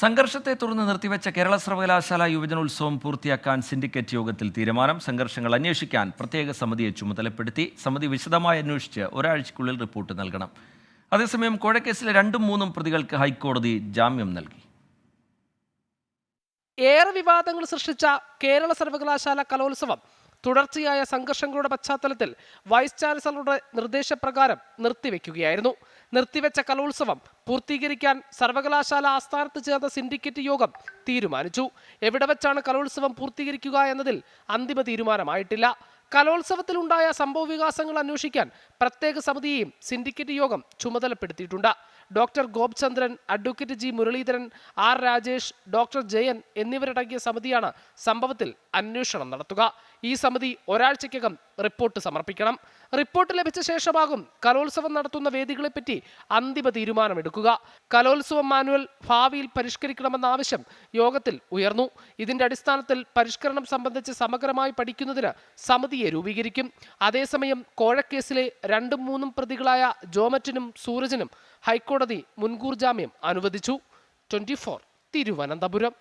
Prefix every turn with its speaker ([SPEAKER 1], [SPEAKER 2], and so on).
[SPEAKER 1] സംഘർഷത്തെ തുടർന്ന് നിർത്തിവെച്ച കേരള സർവകലാശാല യുവജനോത്സവം പൂർത്തിയാക്കാൻ സിൻഡിക്കേറ്റ് യോഗത്തിൽ തീരുമാനം. സംഘർഷങ്ങൾ അന്വേഷിക്കാൻ പ്രത്യേക സമിതിയെ ചുമതലപ്പെടുത്തി സമിതി വിശദമായി അന്വേഷിച്ച് ഒരാഴ്ചയ്ക്കുള്ളിൽ റിപ്പോർട്ട് നൽകണം. അതേസമയം കോഴക്കേസിലെ രണ്ടും മൂന്നും പ്രതികൾക്ക് ഹൈക്കോടതി ജാമ്യം നൽകി.
[SPEAKER 2] ഏറെ വിവാദങ്ങൾ സൃഷ്ടിച്ച കേരള സർവകലാശാല കലോത്സവം തുടർച്ചയായ സംഘർഷങ്ങളുടെ പശ്ചാത്തലത്തിൽ വൈസ് ചാൻസലറുടെ നിർദ്ദേശപ്രകാരം നിർത്തിവെക്കുകയായിരുന്നു. നിർത്തിവെച്ച കലോത്സവം പൂർത്തീകരിക്കാൻ സർവകലാശാല ആസ്ഥാനത്ത് ചേർന്ന സിൻഡിക്കേറ്റ് യോഗം തീരുമാനിച്ചു. എവിടെ വെച്ചാണ് കലോത്സവം പൂർത്തീകരിക്കുക എന്നതിൽ അന്തിമ തീരുമാനമായിട്ടില്ല. കലോത്സവത്തിലുണ്ടായ സംഭവ വികാസങ്ങൾ അന്വേഷിക്കാൻ പ്രത്യേക സമിതിയെയും സിൻഡിക്കേറ്റ് യോഗം ചുമതലപ്പെടുത്തിയിട്ടുണ്ട്. Doctor Gopchandran advocate G Muraleedharan R Rajesh doctor Jayan എന്നിവരടങ്ങിയ സമിതിയാണ് സംഭവത്തിൽ അന്വേഷണം നടത്തുക. ഈ സമിതി ഒരാഴ്ചയ്ക്കകം റിപ്പോർട്ട് സമർപ്പിക്കണം. റിപ്പോർട്ട് ലഭിച്ച ശേഷമാകും കലോത്സവം നടത്തുന്ന വേദികളെപ്പറ്റി അന്തിമ തീരുമാനമെടുക്കുക. കലോത്സവം മാനുവൽ ഭാവിയിൽ പരിഷ്കരിക്കണമെന്ന ആവശ്യം യോഗത്തിൽ ഉയർന്നു. ഇതിന്റെ അടിസ്ഥാനത്തിൽ പരിഷ്കരണം സംബന്ധിച്ച് സമഗ്രമായി പഠിക്കുന്നതിന് സമിതിയെ രൂപീകരിക്കും. അതേസമയം കോഴക്കേസിലെ രണ്ടും മൂന്നും പ്രതികളായ ജോമറ്റിനും സൂരജിനും ഹൈക്കോടതി മുൻകൂർ ജാമ്യം അനുവദിച്ചു. ട്വന്റി തിരുവനന്തപുരം.